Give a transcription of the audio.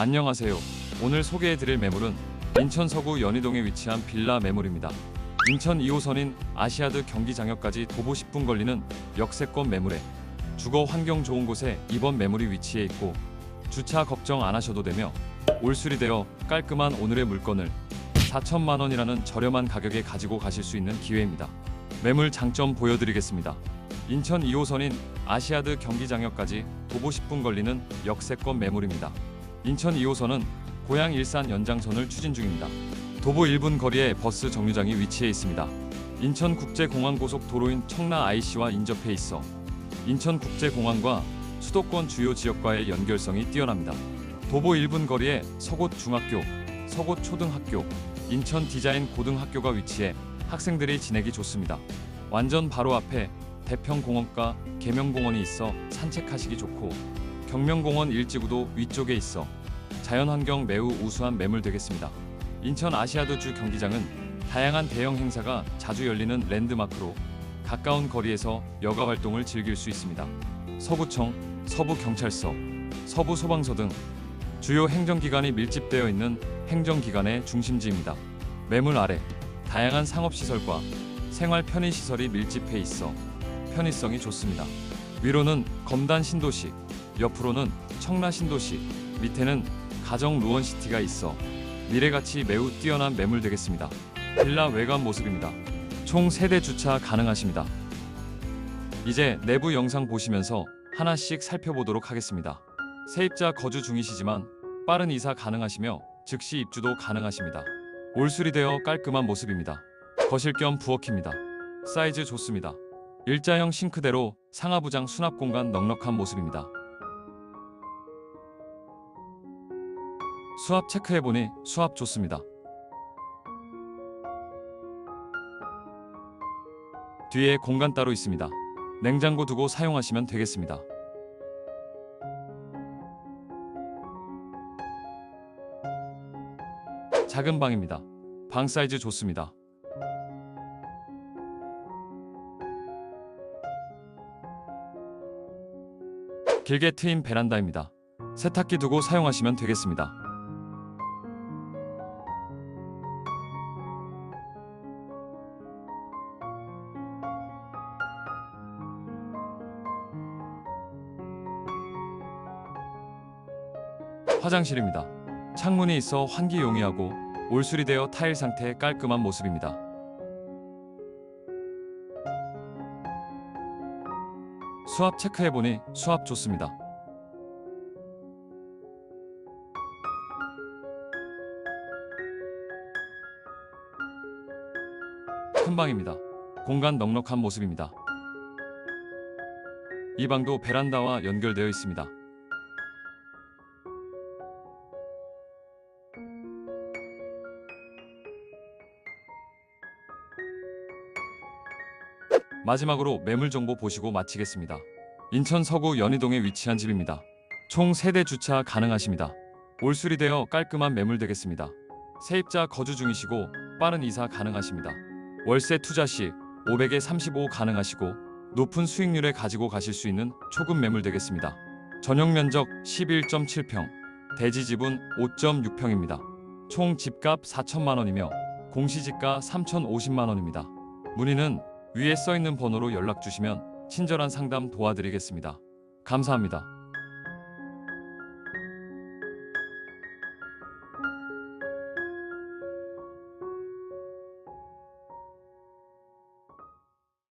안녕하세요. 오늘 소개해드릴 매물은 인천 서구 연희동에 위치한 빌라 매물입니다. 인천 2호선인 아시아드 경기장역까지 도보 10분 걸리는 역세권 매물에 주거 환경 좋은 곳에 이번 매물이 위치해 있고 주차 걱정 안 하셔도 되며 올수리 되어 깔끔한 오늘의 물건을 4천만 원이라는 저렴한 가격에 가지고 가실 수 있는 기회입니다. 매물 장점 보여드리겠습니다. 인천 2호선인 아시아드 경기장역까지 도보 10분 걸리는 역세권 매물입니다. 인천 2호선은 고양 일산 연장선을 추진 중입니다. 도보 1분 거리에 버스 정류장이 위치해 있습니다. 인천국제공항고속도로인 청라 IC와 인접해 있어 인천국제공항과 수도권 주요 지역과의 연결성이 뛰어납니다. 도보 1분 거리에 서곳 중학교, 서곳 초등학교, 인천 디자인 고등학교가 위치해 학생들이 지내기 좋습니다. 완전 바로 앞에 대평공원과 계명공원이 있어 산책하시기 좋고 경명공원 일지구도 위쪽에 있어 자연환경 매우 우수한 매물 되겠습니다. 인천 아시아드주 경기장은 다양한 대형 행사가 자주 열리는 랜드마크로 가까운 거리에서 여가 활동을 즐길 수 있습니다. 서구청, 서부경찰서, 서부소방서 등 주요 행정기관이 밀집되어 있는 행정기관의 중심지입니다. 매물 아래 다양한 상업시설과 생활 편의시설이 밀집해 있어 편의성이 좋습니다. 위로는 검단 신도시, 옆으로는 청라 신도시, 밑에는 가정 루원시티가 있어 미래가치 매우 뛰어난 매물 되겠습니다. 빌라 외관 모습입니다. 총 세대 주차 가능하십니다. 이제 내부 영상 보시면서 하나씩 살펴보도록 하겠습니다. 세입자 거주 중이시지만 빠른 이사 가능하시며 즉시 입주도 가능하십니다. 올수리 되어 깔끔한 모습입니다. 거실 겸 부엌입니다. 사이즈 좋습니다. 일자형 싱크대로 상하부장 수납 공간 넉넉한 모습입니다. 수압 체크해보니 수압 좋습니다. 뒤에 공간 따로 있습니다. 냉장고 두고 사용하시면 되겠습니다. 작은 방입니다. 방 사이즈 좋습니다. 길게 트인 베란다입니다. 세탁기 두고 사용하시면 되겠습니다. 화장실입니다. 창문이 있어 환기 용이하고 올수리되어 타일 상태 깔끔한 모습입니다. 수압 체크해보니 수압 좋습니다. 큰 방입니다. 공간 넉넉한 모습입니다. 이 방도 베란다와 연결되어 있습니다. 마지막으로 매물 정보 보시고 마치겠습니다. 인천 서구 연희동에 위치한 집입니다. 총 세대 주차 가능하십니다. 올수리 되어 깔끔한 매물 되겠습니다. 세입자 거주 중이시고 빠른 이사 가능하십니다. 월세 투자 시 500에 35 가능하시고 높은 수익률에 가지고 가실 수 있는 초급 매물 되겠습니다. 전용 면적 11.7평, 대지 지분 5.6평입니다. 총 집값 4천만 원이며 공시지가 3,050만 원입니다. 문의는 위에 써 있는 번호로 연락 주시면 친절한 상담 도와드리겠습니다. 감사합니다.